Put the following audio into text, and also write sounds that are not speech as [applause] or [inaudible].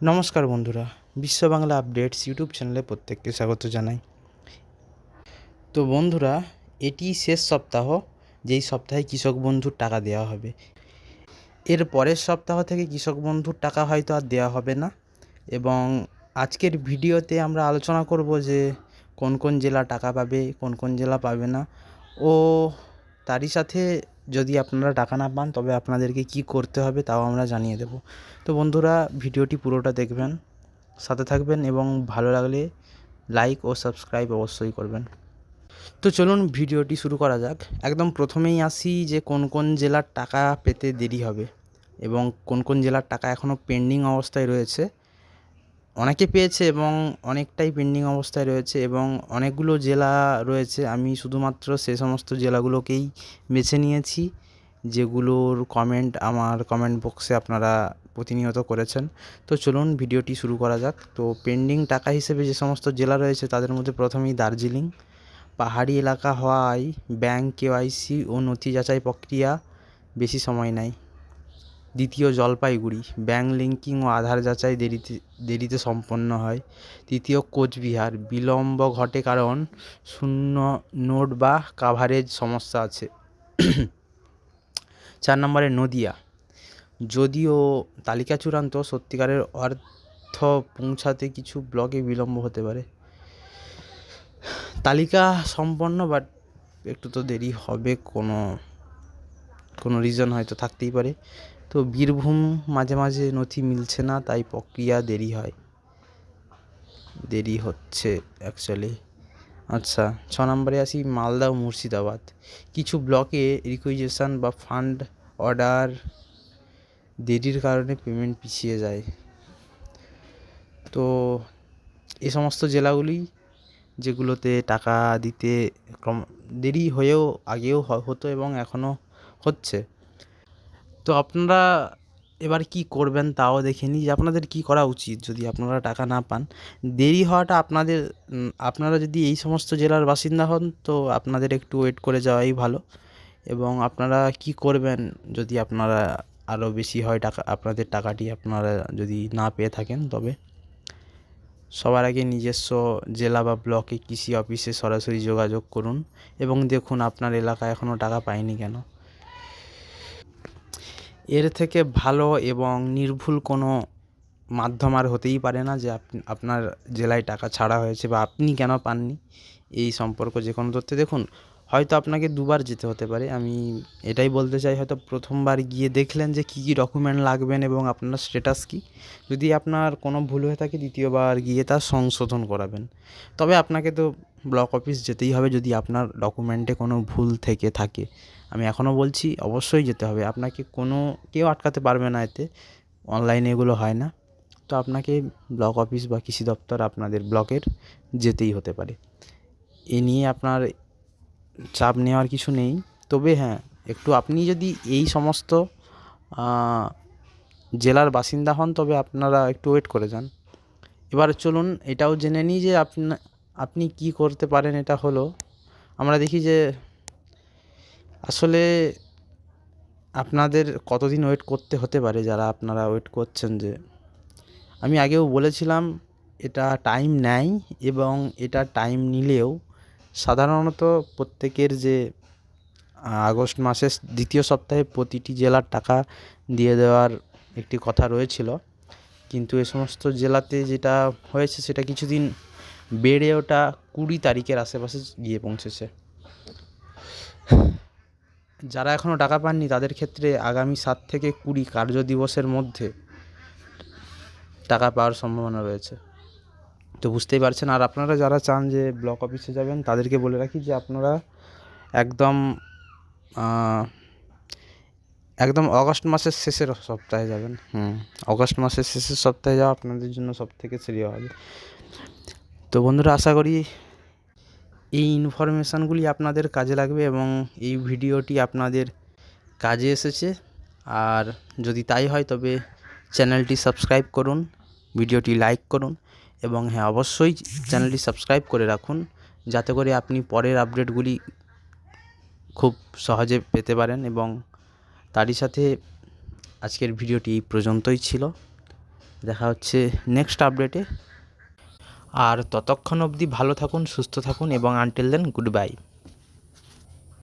নমস্কার বন্ধুরা, বিশ্ব বাংলা আপডেটস ইউটিউব চ্যানেলে প্রত্যেককে স্বাগত জানাই। তো বন্ধুরা, এটি শেষ সপ্তাহ, যেই সপ্তাহে কৃষক বন্ধুর টাকা দেওয়া হবে। এর পরের সপ্তাহ থেকে কৃষক বন্ধুর টাকা হয়তো আর দেওয়া হবে না এবং আজকের ভিডিওতে আমরা আলোচনা করব যে কোন কোন জেলা টাকা পাবে, কোন কোন জেলা পাবে না। ও তারই সাথে যদি আপনারা টাকা না পান, তবে আপনাদেরকে কি করতে হবে তাও আমরা জানিয়ে দেব। তো বন্ধুরা, ভিডিওটি পুরোটা দেখবেন, সাথে থাকবেন এবং ভালো লাগলে লাইক ও সাবস্ক্রাইব অবশ্যই করবেন। তো চলুন ভিডিওটি শুরু করা যাক। একদম প্রথমেই আসি যে কোন কোন জেলার টাকা পেতে দেরি হবে এবং কোন কোন জেলার টাকা এখনও পেন্ডিং অবস্থায় রয়েছে। অনেকে পেয়েছে এবং অনেকটাই পেন্ডিং অবস্থায় রয়েছে এবং অনেকগুলো জেলা রয়েছে। আমি শুধুমাত্র সে সমস্ত জেলাগুলোকেই বেছে নিয়েছি, যেগুলোর কমেন্ট আমার কমেন্ট বক্সে আপনারা প্রতিনিয়ত করেছেন। তো চলুন ভিডিওটি শুরু করা যাক। তো পেন্ডিং টাকা হিসেবে যে সমস্ত জেলা রয়েছে, তাদের মধ্যে প্রথমেই দার্জিলিং। পাহাড়ি এলাকা হওয়ায় ব্যাংক কেওয়াইসি ও নথি যাচাই প্রক্রিয়া বেশি সময় নেয়। দ্বিতীয় জলপাইগুড়ি। ব্যাংক লিঙ্কিং ও আধার যাচাই দেরিতে দেরিতে সম্পন্ন হয়। তৃতীয় কোচবিহার। বিলম্ব ঘটে কারণ শূন্য নোট বা কাভারেজ সমস্যা আছে। [clears throat] চার নম্বরে নদিয়া। যদিও তালিকা চূড়ান্ত, সত্যিকারের অর্থ পৌঁছাতে কিছু ব্লকে বিলম্ব হতে পারে। তালিকা সম্পন্ন বাট একটু তো দেরি হবে, কোনো কোনো রিজন হয়তো থাকতেই পারে। তো বীরভূম মাঝে মাঝে নথি মিলছে না, তাই প্রক্রিয়া দেরি হয়। দেরি হচ্ছে অ্যাকচুয়ালি আচ্ছা ছ নম্বরে আসি, মালদা ও মুর্শিদাবাদ। কিছু ব্লকে রিকুইজেশন বা ফান্ড অর্ডার দেরির কারণে পেমেন্ট পিছিয়ে যায়। তো এ সমস্ত জেলাগুলি, যেগুলোতে টাকা দিতে দেরি হয়েও আগেও হতো এবং এখনও হচ্ছে। তো আপনারা এবার কি করবেন তাও দেখে নিই যে আপনাদের কি করা উচিত যদি আপনারা টাকা না পান। দেরি হওয়াটা আপনাদের আপনারা যদি এই সমস্ত জেলার বাসিন্দা হন তো আপনাদের একটু ওয়েট করে যাওয়াই ভালো। এবং আপনারা কি করবেন যদি আপনারা আরও বেশি হয় টাকা, আপনাদের টাকাটি আপনারা যদি না পেয়ে থাকেন তবে সবার আগে নিজস্ব জেলা বা ব্লকে কৃষি অফিসে সরাসরি যোগাযোগ করুন। এবং দেখুন আপনার এলাকায় এখনও টাকা পায়নি কেন। এর থেকে ভালো এবং নির্ভুল কোনো মাধ্যম আর হতেই পারে না যে আপনি আপনার জেলায় টাকা ছাড়া হয়েছে বা আপনি কেন পাননি। এই সম্পর্ক যে কোনো তথ্যে দেখুন, হয়তো আপনাকে দুবার যেতে হতে পারে। আমি এটাই বলতে চাই, হয়তো প্রথমবার গিয়ে দেখলেন যে কী কী ডকুমেন্ট লাগবেন এবং আপনার স্ট্যাটাস কী। যদি আপনার কোনো ভুল হয়ে থাকে, দ্বিতীয়বার গিয়ে তা সংশোধন করাবেন। তবে আপনাকে তো ব্লক অফিস যেতেই হবে যদি আপনার ডকুমেন্টে কোনো ভুল থেকে থাকে। আমি এখনও বলছি, অবশ্যই যেতে হবে। আপনাকে কোনো, কেউ আটকাতে পারবে না এতে। অনলাইনে এগুলো হয় না। তো আপনাকে ব্লক অফিস বা কৃষি দপ্তর আপনাদের ব্লকের যেতেই হতে পারে। এ নিয়ে আপনার চাপ নেওয়ার কিছু নেই। তবে হ্যাঁ একটু আপনি যদি এই সমস্ত জেলার বাসিন্দা হন, তবে আপনারা একটু ওয়েট করে যান। এবার চলুন, এটাও জেনে নিই যে আপনা, আপনি কি করতে পারেন, এটা হলো, আমরা দেখি যে আসলে আপনাদের কতদিন ওয়েট করতে হতে পারে? যারা আপনারা ওয়েট করছেন যে, আমি আগেও বলেছিলাম, এটা টাইম নেয় এবং এটা টাইম নিলেও সাধারণত প্রত্যেকের যে আগস্ট মাসের দ্বিতীয় সপ্তাহে প্রতিটি জেলার টাকা দিয়ে দেওয়ার একটি কথা রয়েছিল। কিন্তু এ সমস্ত জেলাতে যেটা হয়েছে, সেটা কিছুদিন বেড়ে ওটা কুড়ি তারিখের আশেপাশে গিয়ে পৌঁছেছে। যারা এখনও টাকা পাননি, তাদের ক্ষেত্রে আগামী সাত থেকে কুড়ি কার্য দিবসের মধ্যে টাকা পাওয়ার সম্ভাবনা রয়েছে। তো বুঝতেই পারছেন, আর আপনারা যারা চান যে ব্লক অফিসে যাবেন, তাদেরকে বলে রাখি যে আপনারা একদম একদম অগস্ট মাসের শেষের সপ্তাহে যাবেন। হুম, অগস্ট মাসের শেষের সপ্তাহে যাওয়া আপনাদের জন্য সব থেকে শ্রেয় হবে। তো বন্ধুরা, আশা করি এই ইনফরমেশানগুলি আপনাদের কাজে লাগবে এবং এই ভিডিওটি আপনাদের কাজে এসেছে। আর যদি তাই হয়, তবে চ্যানেলটি সাবস্ক্রাইব করুন, ভিডিওটি লাইক করুন এবং হ্যাঁ অবশ্যই চ্যানেলটি সাবস্ক্রাইব করে রাখুন যাতে করে আপনি পরের আপডেটগুলি খুব সহজে পেতে পারেন এবং তারই সাথে আজকের ভিডিওটি এই পর্যন্তই ছিল। দেখা হচ্ছে নেক্সট আপডেটে আর ততক্ষণ অবধি ভালো থাকুন সুস্থ থাকুন এবং আনটিল দেন গুড বাই